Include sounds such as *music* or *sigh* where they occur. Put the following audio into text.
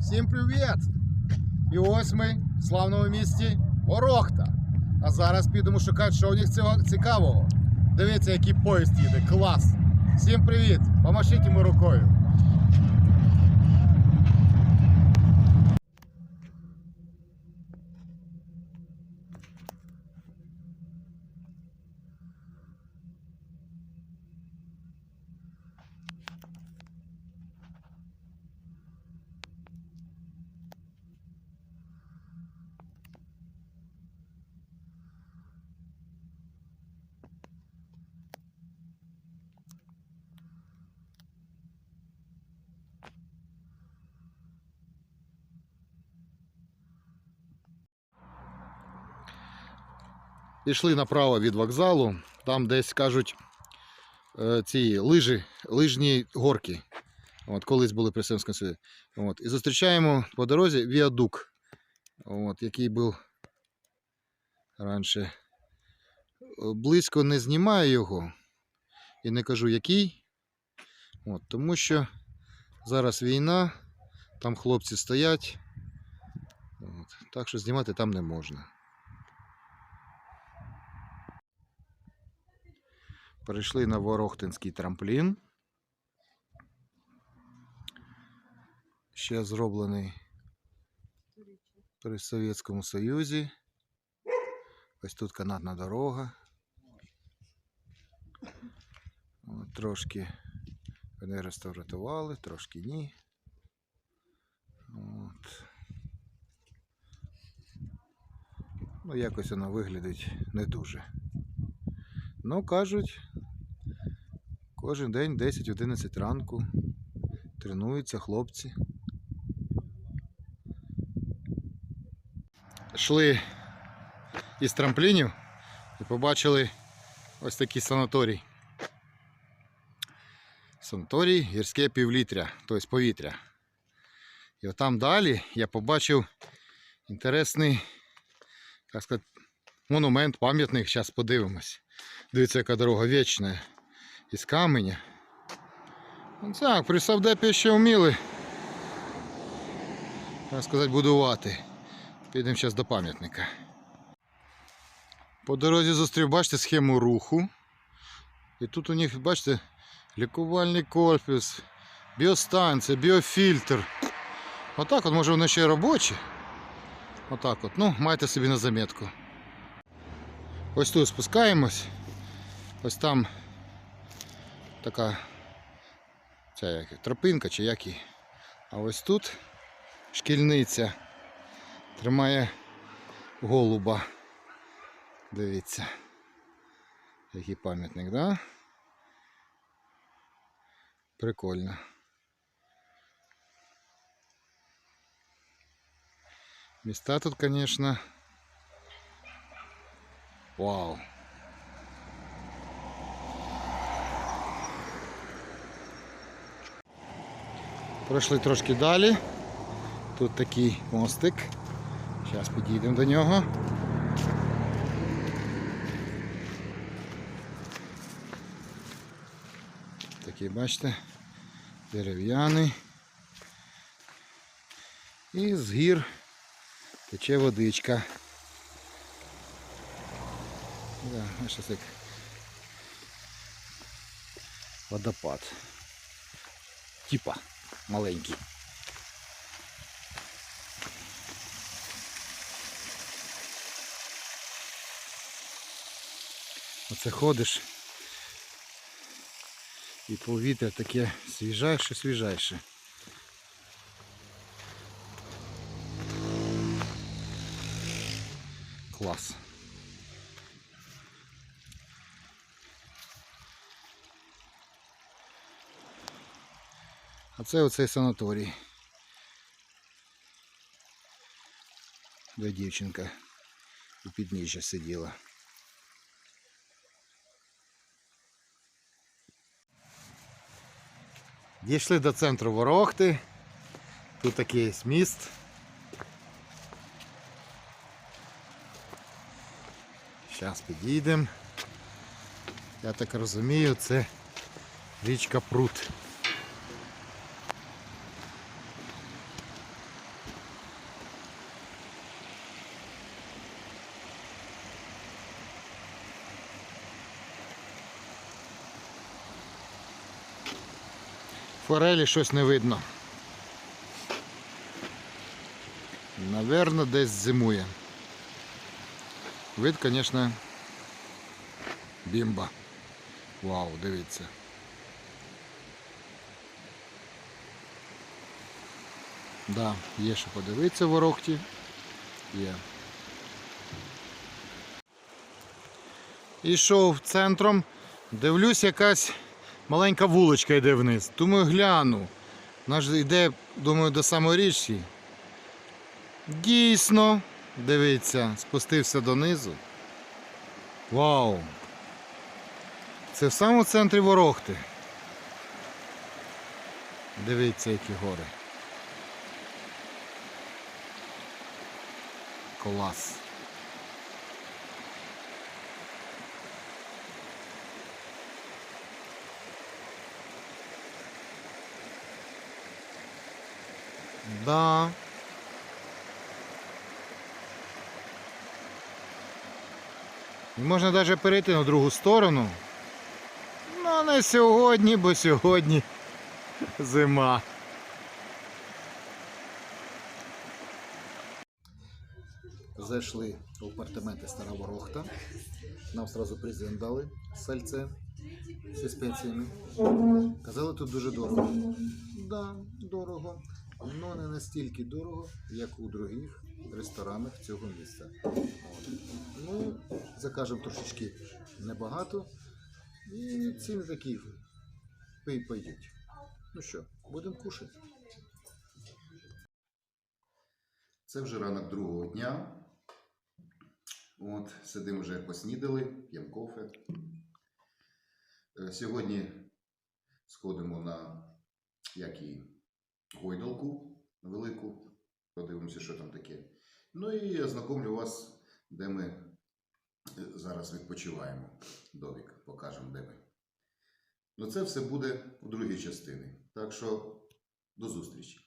Всім привіт! І ось ми в славному місті Ворохта. А зараз підемо шукати, що у них цього цікавого. Дивіться, який поїзд їде, клас! Всім привіт! Помашіть йому рукою. Пішли направо від вокзалу. Там десь кажуть е, ці лижі, лижні горки. От, колись були при Совєтському Союзі. От, і зустрічаємо по дорозі віадук, от, який був раніше. Близько не знімаю його і не кажу який. От, тому що зараз війна, там хлопці стоять. От, так що знімати там не можна. Перейшли на Ворохтинський трамплін. Ще зроблений при Совєтському Союзі. Ось тут канатна дорога. От, трошки вони реставратували, трошки ні. От. Ну, якось воно виглядить не дуже. Ну, кажуть, кожен день 10-11 ранку тренуються хлопці. Йшли із трамплінів і побачили ось такий санаторій. Санаторій гірське півлітря, тобто повітря. І отам далі я побачив інтересний, так сказати, монумент, пам'ятник. Зараз подивимось. Дивіться, яка дорога вічна. Із каменя. Так, при Савдепі ще вміли. Так сказати, будувати. Підемо зараз до пам'ятника. По дорозі зустрів, бачите, схему руху. І тут у них, бачите, лікувальний корпус, біостанція, біофільтр. Отак от, може воно ще й робоче. Отак от. Ну, майте собі на заметку. Ось тут спускаємось. Ось там така ця як, тропинка чи як її. А ось тут шкільниця тримає голуба. Дивіться. Який пам'ятник, да? Прикольно. Міста тут, конечно, вау. Пройшли трошки далі. Тут такий мостик. Зараз підійдемо до нього. Такий, бачите, дерев'яний. І з гір тече водичка. Да, ось як водопад. Типа маленький. Оце ходиш і повітря таке свіжайше, свіжайше. Клас. А це оцей санаторій. Де дівчинка у підніжжя сиділа. Дійшли до центру Ворохти. Тут такий міст. Зараз підійдемо. Я так розумію, це річка Прут. Форелі щось не видно. Наверно, десь зимує. Вид, звісно, бімба. Вау, дивіться. Да, є що подивитися в Орохті. Є. Ішов центром, дивлюсь, якась маленька вуличка йде вниз. Думаю, гляну. Вона ж йде, думаю, до самої річки. Дійсно, дивіться, спустився донизу. Вау! Це в самому центрі Ворохти. Дивіться, які гори. Клас. Да. Можна навіть перейти на другу сторону. Ну, не сьогодні, бо сьогодні *laughs* зима. Зайшли в апартаменти Стара Ворохта. Нам сразу презент дали сальце зі спеціями. Казали, тут дуже дорого. Да, дорого. Але не настільки дорого, як у других ресторанах цього. От. Ну, закажемо трошечки небагато. І ціни такі пий. Ну що, будемо кушати. Це вже ранок другого дня. От, сидимо вже поснідали, п'ємо кофе. Е, Сьогодні сходимо на як і гойдалку велику. Подивимося, що там таке. Ну і я знакомлю вас, де ми е, зараз відпочиваємо. Довік, покажемо, де ми. Ну це все буде у другій частині. Так що до зустрічі.